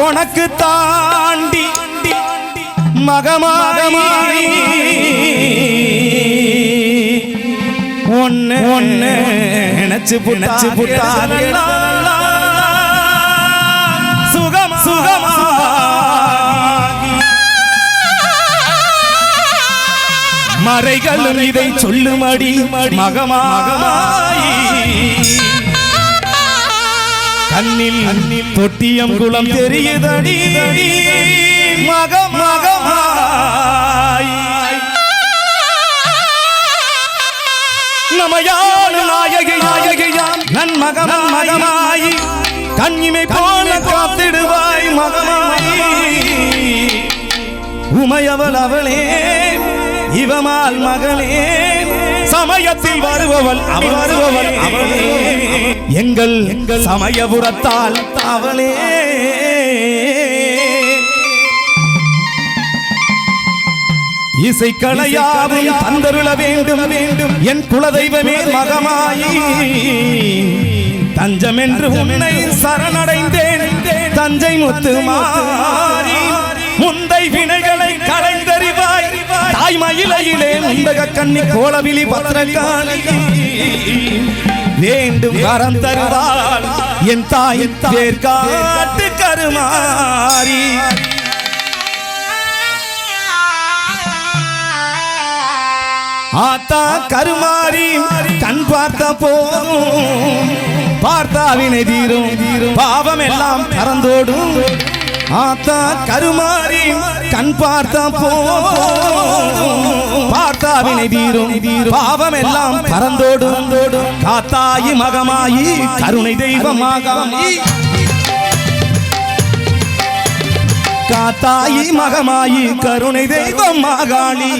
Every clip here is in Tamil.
உனக்கு தாண்டி மகமாகமாய் ஒன்னு ஒன்னு நினைச்சு நினைச்சு புட்டாரு சுகம். சுகமா மறைகளும் இதை சொல்லுமடி. மகமாகமாயி கண்ணில் தொட்டியம் குளம் தெரியுதடி. மகமகமாய் நமையாள் நாயகி நாயகியாம். நன் மகமன் மகமாயி. கண்ணிமை போல காத்திடுவாய் மகமாயி. உமையவள் அவளே இவமால் மகளே. சமயத்தில் வருபவள் அவள். வருபவள் அவளே. எங்கள் எங்கள் சமயபுரத்தால். அவளே. இசைக்கலையாவும் தந்தருள வேண்டும். வேண்டும். என் குலதெய்வமே மகமாயி. தஞ்சம் என்று உன்னை சரணடைந்தேன். தஞ்சை முத்து மாறி. முந்தை வினைகளை களைந்தறிவாய். தாய் மயிலையிலே உண்டக கண்ணி கோலவிழி பத்திரகாளி வேண்டும் வரம் தருவாள் என் தாயின் தேர்காட்டு கருமாறி. ஆத்தா கருமாறி கண் பார்த்த போதும். பார்த்தாவினை தீரும். பாவம் எல்லாம் பறந்தோடும். ஆத்தா கருமாறி கண் பார்த்த பார்த்தா வினை தீரும் பாவம் எல்லாம் பறந்தோடும். காத்தாயி மகமாயி கருணை தெய்வமாக காத்தாயி மகமாயி கருணை தெய்வம் மாகாளி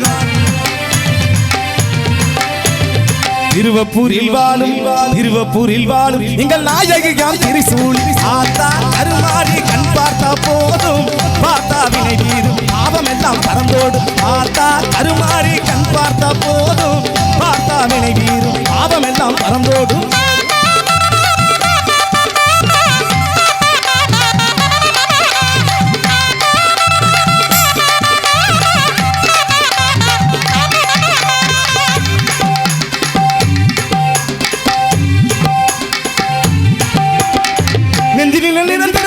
திருவப்பூரில் வாழும் திருவப்பூரில் வாழும் எங்கள் நாயகியாம் திரிசூல். ஆத்தா கருமாறி பறந்தோடும் நெஞ்சினில் நிறந்த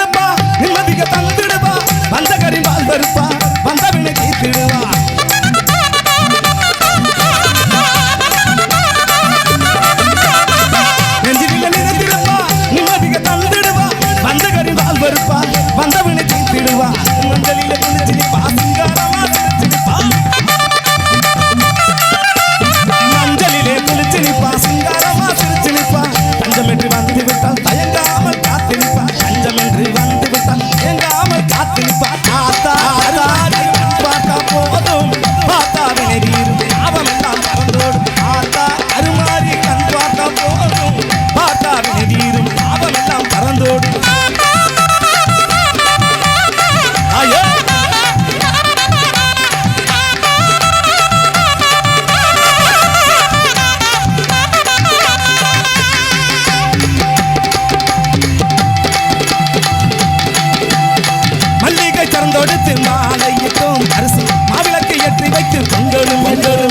Mandar, Mandar.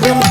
Baby,